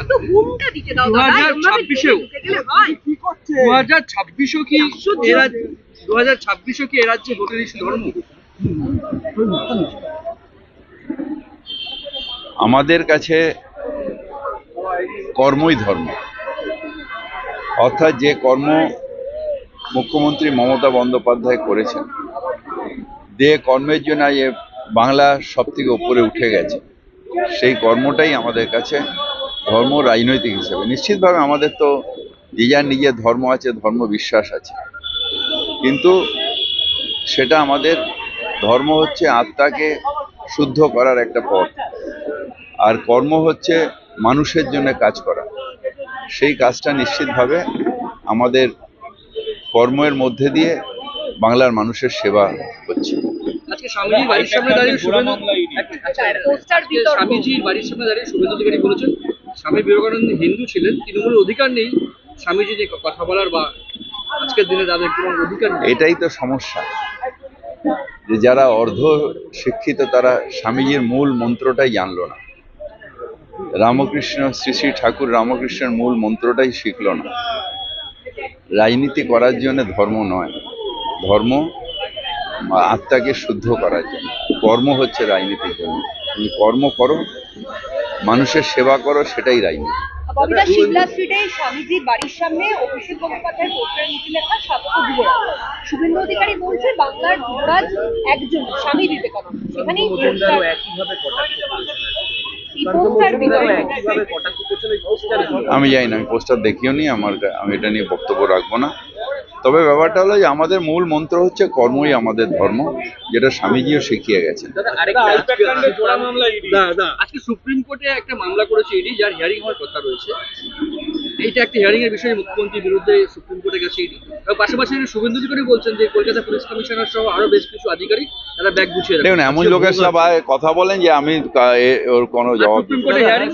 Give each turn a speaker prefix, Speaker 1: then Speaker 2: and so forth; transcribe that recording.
Speaker 1: একটু ঘুমটা দিতে দাও দাদা হয়।
Speaker 2: কি এরা কি ধর্ম?
Speaker 3: আমাদের কাছে কর্মই ধর্ম। অর্থাৎ যে কর্ম মুখ্যমন্ত্রী মমতা বন্দ্যোপাধ্যায় করেছেন যে কর্মের জন্য আজ এ বাংলা সব থেকে উপরে উঠে গেছে সেই কর্মটাই আমাদের কাছে ধর্ম রাজনৈতিক হিসেবে। নিশ্চিতভাবে আমাদের তো যে যার নিজের ধর্ম আছে ধর্ম বিশ্বাস আছে। কিন্তু সেটা আমাদের ধর্ম হচ্ছে আত্মাকে শুদ্ধ করার একটা পথ। আর কর্ম হচ্ছে মানুষের জন্য কাজ করা। সেই কাজটা নিশ্চিতভাবে আমাদের কর্মের মধ্যে দিয়ে বাংলার মানুষের সেবা হচ্ছে।
Speaker 2: আজকে স্বামীজির বাড়ির সামনে দাঁড়িয়ে শুভেন্দু
Speaker 1: আচ্ছা, পোস্টার
Speaker 2: আজকে
Speaker 1: বিতর্ক।
Speaker 2: স্বামীজির বাড়ির সামনে দাঁড়িয়ে শুভেন্দু অধিকারী বলেছেন স্বামী বিবেকানন্দ হিন্দু ছিলেন, তৃণমূলের অধিকার নেই। স্বামীজি যে কথা বলার বা আজকের দিনে তাদের কোনো অধিকার নেই।
Speaker 3: এটাই তো সমস্যা। যে যারা অর্ধ শিক্ষিত, তারা স্বামীজির মূল মন্ত্রটাই জানলো না। রামকৃষ্ণ, শ্রী শ্রী ঠাকুর রামকৃষ্ণের মূল মন্ত্রটাই শিখল না। রাজনীতি করার জন্য ধর্ম নয়। ধর্ম আত্মাকে শুদ্ধ করার জন্য। কর্ম হচ্ছে রাজনীতির জন্য। তুমি কর্ম করো মানুষের সেবা করো সেটাই রাজনীতি
Speaker 1: ববিতা শিমলা স্ট্রিটে স্বামীজির বাড়ির সামনে অভিষেক গঙ্গোপাধ্যায়ের পোস্টারে মিছিল লেখা স্বাগত যুবরাজ শুভেন্দু অধিকারী বলছে বাংলার যুবরাজ একজন স্বামী বিবেকানন্দ। সেখানেই পোস্টার এই পোস্টার বিতর্ক।
Speaker 3: আমি জানি না আমি পোস্টার দেখিও নি আমার কা- আমি এটা নিয়ে বক্তব্য রাখব না। তবে ব্যাপারটা হলো যে আমাদের মূল মন্ত্র হচ্ছে কর্মই আমাদের ধর্ম যেটা স্বামীজিও শিখিয়ে গেছেন।
Speaker 2: আজকে সুপ্রিম কোর্টে একটা মামলা করেছে ইডি যার হিয়ারিং হওয়ার কথা রয়েছে। এইটা একটা হিয়ারিং এর বিষয়ে মুখ্যমন্ত্রীর বিরুদ্ধে সুপ্রিম কোর্টে গেছে ইডি। পাশাপাশি শুভেন্দু অধিকারী বলছেন যে কলকাতা পুলিশ কমিশনার সহ আরও বেশ কিছু আধিকারিক তারা ব্যাগ গুছিয়ে রাখে
Speaker 3: দেখুন এমন লোকের সবাই কথা বলেন যে আমি ওর কোনো জবাব
Speaker 2: সুপ্রিম কোর্টে হিয়ারিং